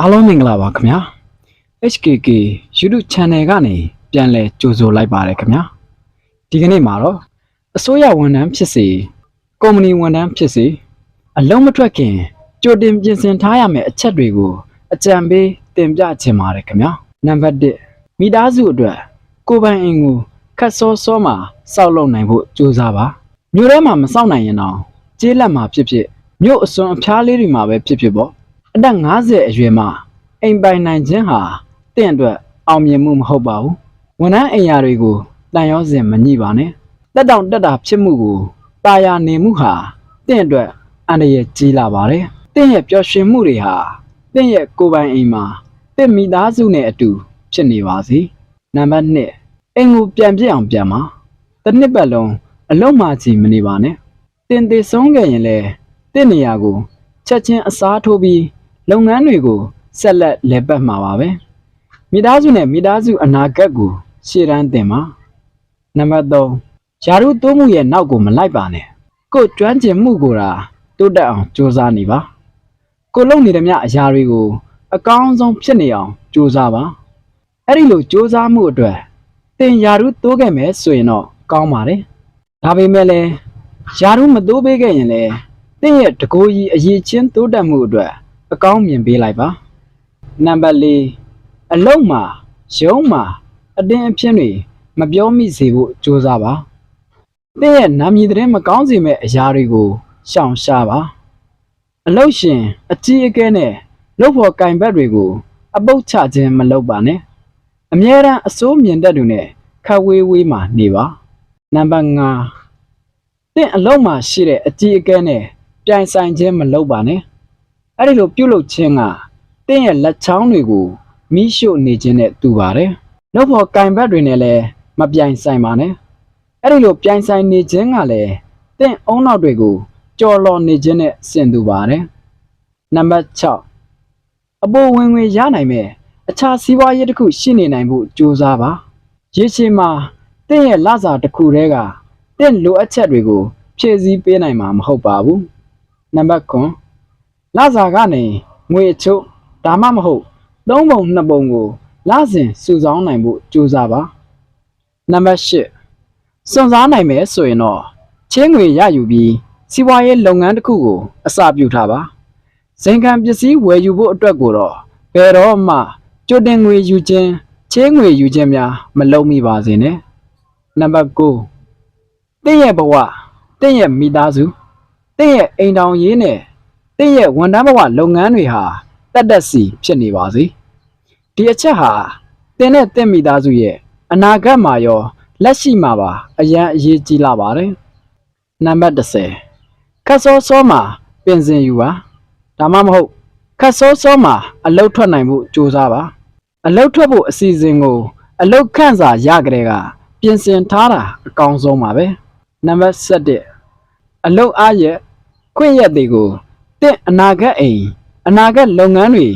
အားလုံးမင်္ဂလာပါခင်ဗျာ HKK YouTube Channel ကနေပြန်လည်ကြိုဆိုလိုက်ပါတယ်ခင်ဗျာဒီကနေ့မှာတော့အစိုးရဝန်ထမ်းဖြစ်စေကုမ္ပဏီဝန်ထမ်းဖြစ်စေအလုံးမထွက်ခင်ကြိုတင်ပြင်ဆင်ထားရမယ့်အချက်တွေကိုအကြံပေးတင်ပြချင်ပါတယ်ခင်ဗျာနံပါတ်1မိသားစုအတွက်ကိုယ်ပိုင်အိမ်ကိုခတ်စောစောမှာစောက်လုပ်နိုင်ဖို့ကြိုးစားပါမြို့ထဲမှာမစောက်နိုင်ရင်တော့ကျေးလက်မှာဖြစ်ဖြစ်မြို့အစွန်အဖျားလေးတွေမှာပဲဖြစ်ဖြစ်ပေါ့ အသက်50အရွယ်မှာအိမ်ပိုင်နိုင်ခြင်းဟာတင့်အတွက်အောင်မြင်မှုမဟုတ်ပါဘူးဝန်ထမ်းအိမ်ယာတွေကိုတန်ရောစင်မညှိပါနဲ့တက်တောင်တက်တာဖြစ်မှုကိုတာယာနေမှုဟာတင့်အတွက်အန္တရာယ်ကြီးလာပါတယ်တင့်ရဲ့ပျော်ရွှင်မှုတွေဟာတင့်ရဲ့ကိုယ်ပိုင်အိမ်မှာတင့်မိသားစုနဲ့အတူဖြစ်နေပါစေနံပါတ်1အိမ်ကိုပြန်ပြစ်အောင်ပြန်ပါတစ်နှစ်ပတ်လုံးအလုံးမကြီးမနေပါနဲ့တင်သေးဆုံးခဲ့ရင်လည်းတင့်နေရာကိုချက်ချင်းအစားထိုးပြီး လုပ်ငန်းတွေကိုဆက်လက်လည်ပတ်မှာပါပဲမိသားစုနဲ့မိသားစုအနာဂတ်ကိုရှေ့တန်းတင်ပါနံပါတ်3ယာရုတိုးမှုရဲ့နောက်ကိုမလိုက်ပါနဲ့ကိုယ်ကျွမ်းကျင်မှုကိုသာတိုးတက်အောင်ကြိုးစားနေပါကိုလုပ်နေသမျှအရာတွေကို အကောင်းဆုံးဖြစ်နေအောင်ကြိုးစားပါအဲ့ဒီလိုကြိုးစားမှုအတွက်တင်ယာရုတိုးခဲ့မယ်ဆိုရင်တော့ကောင်းပါတယ်ဒါပေမဲ့လည်းယာရုမတိုးပေးခဲ့ရင်လည်းတင့်ရဲ့တကိုးကြီးအရေးချင်းတိုးတက်မှုအတွက် အကောင်းမြင်ပေးလိုက်ပါနံပါတ်၄အလုံးမှာရုံးမှာအတင်းအဖြစ်တွေမပြောမိစေဖို့ကြိုးစားပါတင့်ရဲ့နာမည်သတင်းမကောင်းစေမဲ့အရာတွေကိုရှောင်ရှားပါအလုတ်ရှင်အကြီးအကဲနဲ့လုပ်ဖို့ကင်ဘက်တွေကို အပုတ်ချခြင်းမလုပ်ပါနဲ့အမြဲတမ်းအစိုးမြင်တတ်သူနဲ့ခတ်ဝေးဝေးမှနေပါနံပါတ်5တင့်အလုံးမှာရှိတဲ့အကြီးအကဲနဲ့ပြိုင်ဆိုင်ခြင်းမလုပ်ပါနဲ့ အဲ့ဒီလိုပြုတ်လုခြင်းကတင့်ရဲ့လက်ချောင်းတွေကိုမိရှို့နေခြင်းနဲ့တူပါတယ်လို့ဖို့ကင်ဘက်တွေနဲ့လည်းမပြိုင်ဆိုင်ပါနဲ့အဲ့ဒီလိုပြိုင်ဆိုင်နေခြင်းကလည်းတင့်အုံနောက်တွေကိုကြော်လော်နေခြင်းနဲ့ဆင်တူပါတယ်နံပါတ်6အပေါ်ဝင်ဝင်ရနိုင်မဲ့အခြားစီးပွားရေးတစ်ခုရှိနေနိုင်ဖို့ကြိုးစားပါရေရှည်မှာတင့်ရဲ့လစာတစ်ခုတည်းကတင့်လိုအပ်ချက်တွေကိုဖြည့်ဆည်းပေးနိုင်မှာမဟုတ်ပါဘူးနံပါတ်9 လစာကနေငွေအချို့ဒါမှမဟုတ်သုံးပုံနှစ်ပုံကိုလစဉ်စုဆောင်းနိုင်ဖို့ကြိုးစားပါနံပါတ်10စွန့်စားနိုင်မယ်ဆိုရင်တော့ချင်းငွေရယူပြီးစီးပွားရေးလုပ်ငန်းတစ်ခုကို အစပြုထားပါဇင်ခံပစ္စည်းဝယ်ယူဖို့အတွက်ကိုတော့ဘယ်တော့မှကြိုတင်ငွေယူခြင်းချင်းငွေယူခြင်းများမလုပ်မိပါစေနဲ့နံပါတ်9တင့်ရဲ့ဘဝတင့်ရဲ့မိသားစုတင့်ရဲ့အိမ်တောင်ရေးနဲ့ တင့်ရဲ့ဝန်ထမ်းဘဝလုပ်ငန်းတွေဟာတက်တက်စီဖြစ်နေပါစေဒီအချက်ဟာတင်နဲ့တင့်မိသားစုရဲ့အနာဂတ်မှာရောလက်ရှိမှာပါအရန်အရေးကြီးလာပါတယ်နံပါတ်30ခတ်စောစောမှာပင်စင်ယူပါဒါမှမဟုတ်ခတ်စောစောမှာအလုတ်ထွက်နိုင်ဖို့ကြိုးစားပါအလုတ်ထွက်ဖို့အစီအစဉ်ကို အလုတ်ခန့်စာရကြတဲ့ကပြင်ဆင်ထားတာအကောင်းဆုံးပါပဲနံပါတ်7အလုတ်အားရက်ခွင့်ရက်တွေကို တင့်အနာဂတ်အိမ်အနာဂတ်လုပ်ငန်းတွေ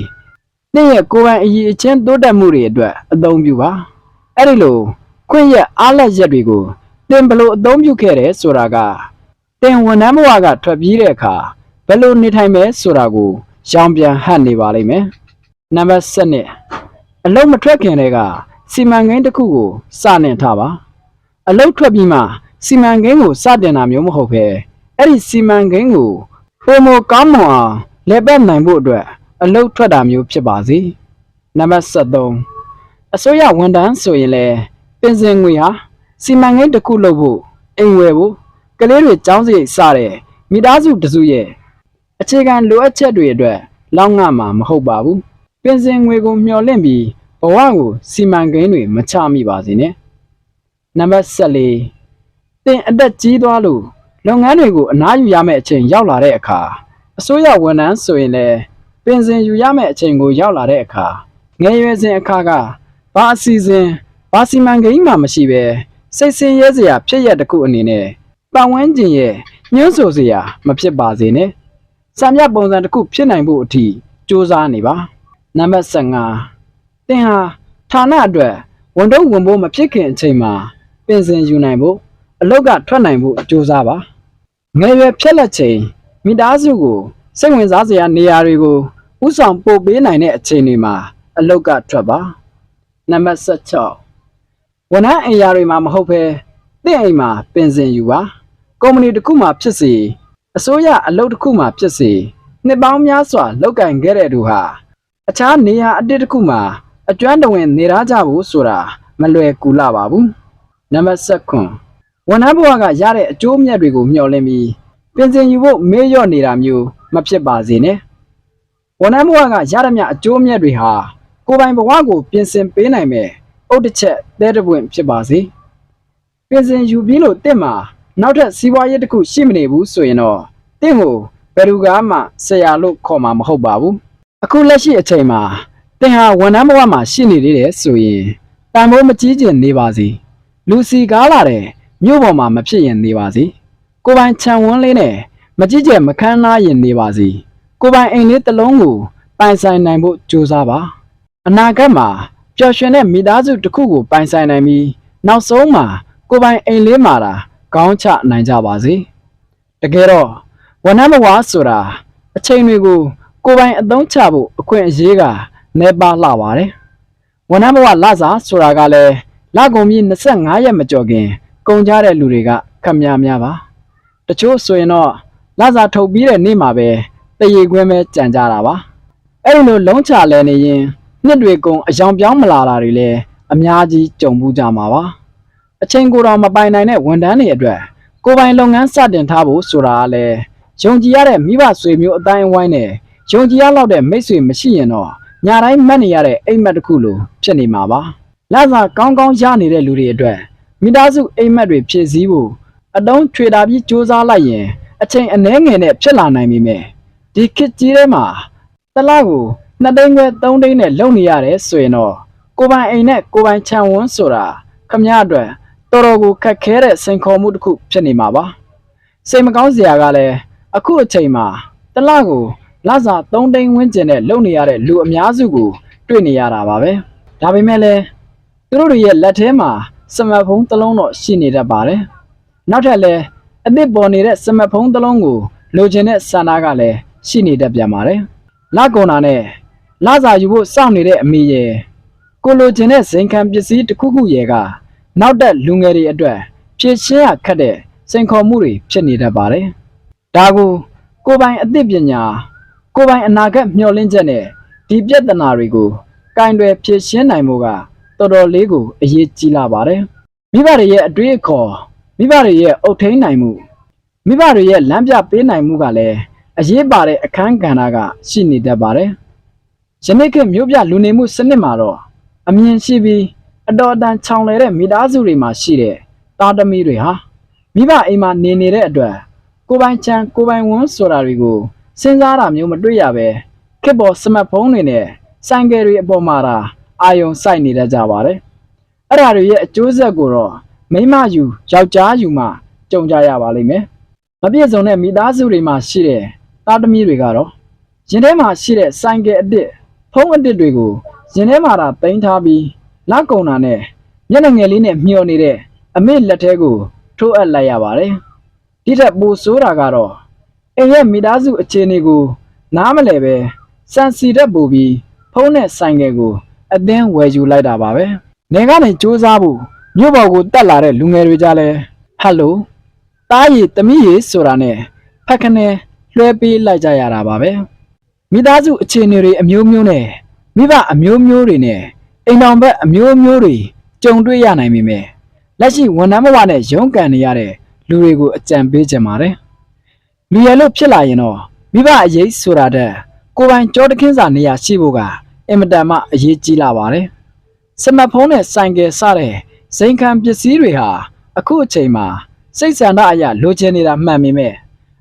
တင့်ရဲ့ကိုယ်ပိုင်အရေးအချင်းတိုးတက်မှုတွေအတွက်အသုံးပြုပါအဲ့ဒီလိုခွင့်ရက်အားလက်ရက်တွေကိုတင်ဘလို့အသုံးပြုခဲ့တယ်ဆိုတာကတင်ဝန်ထမ်းဘဝကထွက်ပြေးတဲ့အခါဘယ်လိုနေထိုင်မဲဆိုတာကိုရောင်ပြန်ဟတ်နေပါလိမ့်မယ်နံပါတ်7အလုတ်မထွက်ခင်တည်းကစီမံကိန်းတစ်ခုကိုစတင်ထားပါအလုတ်ထွက်ပြီးမှစီမံကိန်းကိုစတင်တာမျိုးမဟုတ်ပဲအဲ့ဒီစီမံကိန်းကို ပုံမကောင်းမွန်အောင်လက်ပတ်နိုင်ဖို့အတွက်အလုတ်ထွက်တာမျိုးဖြစ်ပါစေနံပါတ်73အစိုးရဝန်ထမ်းဆိုရင်လည်းပင်စင်ငွေဟာစီမံကိန်းတစ်ခုလုပ်ဖို့အိမ်ဝယ်ဖို့ကလေးတွေကျောင်းစရိတ်စတဲ့မိသားစုတစုရဲ့အခြေခံလိုအပ်ချက်တွေအတွက်လောက်ငှမှာမဟုတ်ပါဘူးပင်စင်ငွေကိုမျှော်လင့်ပြီးဘဝကိုစီမံကိန်းတွေမချမိပါစေနဲ့နံပါတ်14တင်အသက်ကြီးသွားလို့ လုပ်ငန်းတွေကိုအနားယူရမယ့်အချိန်ရောက်လာတဲ့အခါအစိုးရဝန်ထမ်းဆိုရင်လည်းပင်စင်ယူရမယ့်အချိန်ကိုရောက်လာတဲ့အခါငယ်ရွယ်စဉ်အခါကဘာအစီအစဉ်ဘာစီမံကိန်းမှမရှိပဲစိတ်ဆင်းရဲစရာဖြစ်ရတစ်ခုအနေနဲ့ပတ်ဝန်းကျင်ရဲ့ညှို့ဆိုစရာမဖြစ်ပါစေနဲ့စံပြပုံစံတစ်ခုဖြစ်နိုင်ဖို့အထိစူးစမ်းနေပါနံပါတ်15တင်ဟာဌာနအတွက်ဝန်တော့ဝန်ဖို့မဖြစ်ခင်အချိန်မှာပင်စင်ယူနိုင်ဖို့အလုတ်ကထွက်နိုင်ဖို့ကြိုးစားပါ ငယ်ရွယ်ဖြက်လက်ချိန်မိသားစုကိုစိတ်ဝင်စားစရာနေရာတွေကိုဥဆောင်ပို့ပေးနိုင်တဲ့အချိန်တွေမှာ အလုတ်ကထွက်ပါနံပါတ်16ဝန်ထမ်းအိမ်ယာတွေမှာမဟုတ်ဘဲတင့်အိမ်မှာပင်စင်ယူပါကုမ္ပဏီတစ်ခုမှဖြစ်စေအစိုးရအလုပ်တစ်ခုမှဖြစ်စေနှစ်ပေါင်းများစွာလောက်ကင်ခဲ့တဲ့သူဟာအခြားနေရာအတစ်တစ်ခုမှာအကျွမ်းတဝင်နေရကြဖို့ဆိုတာမလွယ်ကူလာပါဘူးနံပါတ်7 ဝန်ထမ်းဘဝကရတဲ့အကျိုးအမြတ်တွေကိုမျှော်လင့်ပြီးပင်စင်ယူဖို့မေ့လျော့နေတာမျိုးမဖြစ်ပါစေနဲ့ဝန်ထမ်းဘဝကရရမြအကျိုးအမြတ်တွေဟာကိုယ်ပိုင်ဘဝကိုပြင်ဆင်ပေးနိုင်မယ်အုတ်တစ်ချက်သဲတစ်ပွင့်ဖြစ်ပါစေပြင်ဆင်ယူပြီးလို့တင့်မှာနောက်ထပ်စီးပွားရေးတစ်ခုရှိမနေဘူးဆိုရင်တော့တင့်ကိုဘယ်သူကမှဆရာလို့ခေါ်မှာမဟုတ်ပါဘူးအခုလက်ရှိအချိန်မှာတင်ဟာဝန်ထမ်းဘဝမှာရှိနေသေးတယ်ဆိုရင်တန်ဖိုးမကြီးကျင်နေပါစေလူစီကားလာတဲ့ မြို့ပေါ်မှာမဖြစ်ရင်နေပါစေကိုယ်ပိုင်ခြံဝန်းလေးနဲ့မကြီးကျယ်မခမ်းနားရင်နေပါစေကိုယ်ပိုင်အိမ်လေးတစ်လုံးကိုပိုင်ဆိုင်နိုင်ဖို့ကြိုးစားပါအနာဂတ်မှာပျော်ရွှင်တဲ့မိသားစုတစ်ခုကိုပိုင်ဆိုင်နိုင်ပြီးနောက်ဆုံးမှာကိုယ်ပိုင်အိမ်လေးမှာတာကောင်းချနိုင်ကြပါစေတကယ်တော့ဝန်ထမ်းဘဝဆိုတာအချိန်တွေကိုကိုယ်ပိုင်အသုံးချဖို့အခွင့်အရေးကနေပါလှပါတယ်ဝန်ထမ်းဘဝလစာဆိုတာကလည်းလကုန်ပြီး25ရက်မကျော်ခင် ကုန်ကြတဲ့လူတွေကခက်များများပါတချို့ဆိုရင်တော့လစာထုတ်ပြီးတဲ့နေ့မှာပဲတရေခွင်းပဲကြံကြတာပါအဲ့ဒီလိုလုံးချလဲနေရင်နှစ်တွေကုန်အယောင်ပြောင်းမလာတာတွေလည်းအများကြီးကြုံမှုကြမှာပါအချိန်ကိုယ်တော်မပိုင်နိုင်တဲ့ဝန်ထမ်းတွေအတွက်ကိုယ်ပိုင်လုပ်ငန်းစတင်ထားဖို့ဆိုတာကလည်းယုံကြည်ရတဲ့မိဘဆွေမျိုးအတိုင်းအဝိုင်းနဲ့ယုံကြည်ရလောက်တဲ့မိတ်ဆွေမရှိရင်တော့ညာတိုင်းမှတ်နေရတဲ့အိမ်မက်တစ်ခုလိုဖြစ်နေမှာပါလစာကောင်းကောင်းရနေတဲ့လူတွေအတွက် မိသားစုအိမ်မက်တွေဖြည့်ဆည်းဖို့အတုံးထွေတာပြီးစ조사လိုက်ရင်အချိန်အနည်းငယ်နဲ့ဖြစ်လာနိုင်ပြီမဲ့ဒီခစ်ကြီးထဲမှာတစ်လကိုနှစ်သိန်းခွဲသုံးသိန်းနဲ့လုံနေရတယ်ဆိုရင်တော့ကိုပိုင်အိမ်နဲ့ကိုပိုင်ခြံဝန်းဆိုတာခမရအတွက်တော်တော်ကိုခက်ခဲတဲ့စိန်ခေါ်မှုတစ်ခုဖြစ်နေမှာပါစိတ်မကောင်းစရာကလည်းအခုအချိန်မှာတစ်လကိုလစာ3သိန်းဝန်းကျင်နဲ့လုံနေရတဲ့လူအများစုကို တွေ့နေရတာပါပဲဒါပေမဲ့လည်းသူတို့တွေရဲ့လက်ထဲမှာ စမတ်ဖုန်းတစ်လုံးတော့ရှိနေတတ်ပါတယ်နောက်ထပ်လည်းအသစ်ပေါ်နေတဲ့စမတ်ဖုန်းတစ်လုံးကိုလိုချင်တဲ့ဆန္ဒကလည်းရှိနေတတ်ပြန်ပါတယ်။လကွန်နာနဲ့လစာယူဖို့စောင့်နေတဲ့အမေရဲ့ကိုလိုချင်တဲ့ဇင်ခံပစ္စည်းတစ်ခုခုရဲ့ကနောက်တက်လူငယ်တွေအတွက်ဖြည့်ရှင်းရခက်တဲ့စိန်ခေါ်မှုတွေဖြစ်နေတတ်ပါတယ်။ဒါကိုကိုယ်ပိုင်အသိပညာကိုယ်ပိုင်အနာဂတ်မျှော်လင့်ချက်နဲ့ဒီပြဿနာတွေကိုကင်တွယ်ဖြည့်ရှင်းနိုင်မှုက တော်တော်လေးကိုအရေးကြီးလာပါတယ်။မိဘတွေရဲ့အတွေ့အခေါ်မိဘတွေရဲ့အုတ်ထိန်နိုင်မှုမိဘတွေရဲ့လမ်းပြပေးနိုင်မှုကလည်းအရေးပါတဲ့အခန်းကဏ္ဍကရှိနေတတ်ပါတယ်။ယနေ့ခေတ်မြို့ပြလူနေမှုစနစ်မှာတော့အမြင်ရှိပြီးအတော်အတန်ခြောင်လဲတဲ့မိသားစုတွေမှာရှိတဲ့သားသမီးတွေဟာမိဘအိမ်မှာနေနေတဲ့အတွက်ကိုယ်ပိုင်ချမ်းကိုယ်ပိုင်ဝန်းဆိုတာတွေကိုစဉ်းစားတာမျိုးမတွေ့ရပဲခေတ်ပေါ်စမတ်ဖုန်းတွေနဲ့ဆိုင်ကယ်တွေအပေါ်မှာသာ အာယုံစိုက်နေတတ်ကြပါတယ်။အဲ့ဒါတွေရဲ့အကျိုးဆက်ကိုတော့မိမယူယောက်ျားယူမှကြုံကြရပါလိမ့်မယ်။မပြည့်စုံတဲ့မိသားစုတွေမှာရှိတဲ့သားသမီးတွေကတော့ရင်ထဲမှာရှိတဲ့ဆိုင်ကယ်အစ်စ်ဖုံးအစ်စ်တွေကိုရင်ထဲမှာသာတင်ထားပြီးလက်ကုံတာနဲ့မျက်နှာငယ်လေးနဲ့မျောနေတဲ့အမေလက်ထဲကိုထိုးအပ်လိုက်ရပါတယ်။ဒီထက်ပိုဆိုးတာကတော့အိမ်ရဲ့မိသားစုအခြေအနေကို နားမလဲပဲစံစီတက်ပူပြီးဖုံးတဲ့ဆိုင်ကယ်ကို အသင်းဝယ်ယူလိုက်တာပါပဲ။နေကနေစူးစမ်းဖို့မြို့ပေါ်ကိုတက်လာတဲ့လူငယ်တွေကြလဲဟယ်လိုတားရီတမီးရီဆိုတာနဲ့ဖက်ခနဲ့လွှဲပေးလိုက်ကြရတာပါပဲမိသားစုအခြေအနေတွေအမျိုးမျိုးနဲ့မိဘအမျိုးမျိုးတွေနဲ့အိမ်တော်ဘက်အမျိုးမျိုးတွေကြုံတွေ့ရနိုင်ပေမဲ့လက်ရှိဝန်ထမ်းဘဝနဲ့ရုန်းကန်နေရတဲ့လူတွေကိုအကြံပေးချင်ပါတယ်လူရလို့ဖြစ်လာရင်တော့မိဘအရေးဆိုတာတဲ့ကိုယ်ပိုင်ကြောတခင်းစာနေရာရှိဖို့က အင်မတန်မှအရေးကြီးလာပါတယ်စမတ်ဖုန်းနဲ့ဆိုင်ကယ်စတဲ့ဇိမ်ခံပစ္စည်းတွေဟာအခုအချိန်မှာစိတ်ဆန္ဒအရလိုချင်နေတာမှန်ပေမဲ့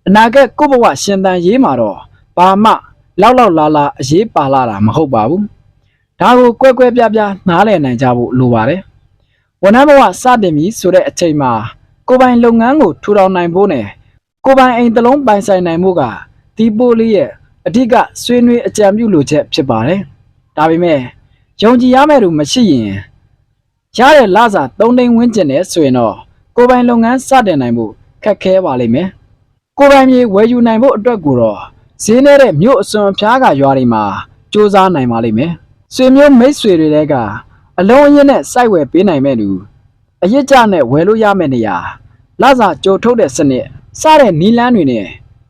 အနာဂတ်ကိုယ့်ဘဝရှင်သန်ရေးမှာတော့ဘာမှလောက်လောက်လာလာအရေးပါလာတာမဟုတ်ပါဘူးဒါကိုကွဲကွဲပြားပြားနားလည်နိုင်ကြဖို့လိုပါတယ်ဝန်ထမ်းဘဝစတင်ပြီဆိုတဲ့အချိန်မှာကိုယ်ပိုင်လုပ်ငန်းကိုထူထောင်နိုင်ဖို့နဲ့ကိုယ်ပိုင်အိမ်တစ်လုံးပိုင်ဆိုင်နိုင်မှုကဒီပိုလေးရဲ့အဓိကဆွေးနွေးအကြံပြုလိုချက်ဖြစ်ပါတယ် ဒါပေမဲ့ယုံကြည်ရမယ့်သူမရှိရင်ရတဲ့လစာ3သိန်းဝန်းကျင်နဲ့ဆိုရင်တော့ကိုယ်ပိုင်လုပ်ငန်းစတင်နိုင်ဖို့ခက်ခဲပါလိမ့်မယ်။ကိုယ်ပိုင်မြေဝယ်ယူနိုင်ဖို့အတွက်ကိုတော့ဈေးနေတဲ့မြို့အစွန်အဖျားကရွာတွေမှာစူးစမ်းနိုင်ပါလိမ့်မယ်ဆွေမျိုးမိတ်ဆွေတွေတဲကအလုံးအရင်နဲ့စိုက်ဝယ်ပေးနိုင်မဲ့လူအရစ်ကြနဲ့ဝယ်လို့ရမယ့်နေရာလစာကြိုထုတ်တဲ့စနစ်စတဲ့နီလန်းတွေနဲ့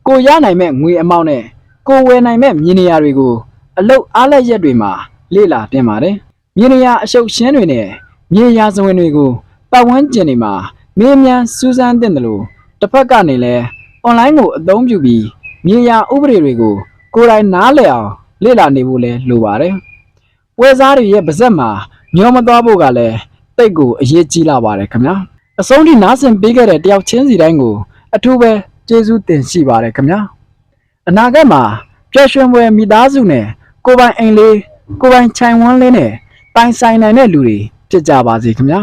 ကိုရနိုင်မဲ့ငွေအမောက်နဲ့ကိုဝယ်နိုင်မဲ့မြေနေရာတွေကို အလုတ်အားလက်ရက်တွေမှာလေ့လာတင်ပါတယ်မြေနေရာအရှုပ်ရှင်းတွေနဲ့မြေယာဇဝင်တွေကိုပတ်ဝန်းကျင်တွေမှာမင်းမြန်စူးစမ်းတင်တယ်လို့တစ်ဖက်ကနေလဲအွန်လိုင်းကိုအသုံးပြုပြီးမြေယာဥပဒေတွေကိုကိုယ်တိုင်နားလည်အောင်လေ့လာနေဖို့လဲလိုပါတယ်ပွဲစားတွေရဲ့ပါဇက်မှာမျောမသွားဖို့ကလည်းတိတ်ကိုအရေးကြီးလာပါတယ်ခင်ဗျာအဆုံးထိနားဆင်ပေးခဲ့တဲ့တယောက်ချင်းစီတိုင်းကိုအထူးပဲကျေးဇူးတင်ရှိပါတယ်ခင်ဗျာအနာဂတ်မှာပျော်ရွှင်ပွဲမိသားစုနဲ့ ကိုယ်ပိုင်အိမ်လေးကိုယ်ပိုင်ခြံဝန်းလေးနဲ့ပိုင်ဆိုင်နိုင်တဲ့လူတွေဖြစ်ကြပါစေခင်ဗျာ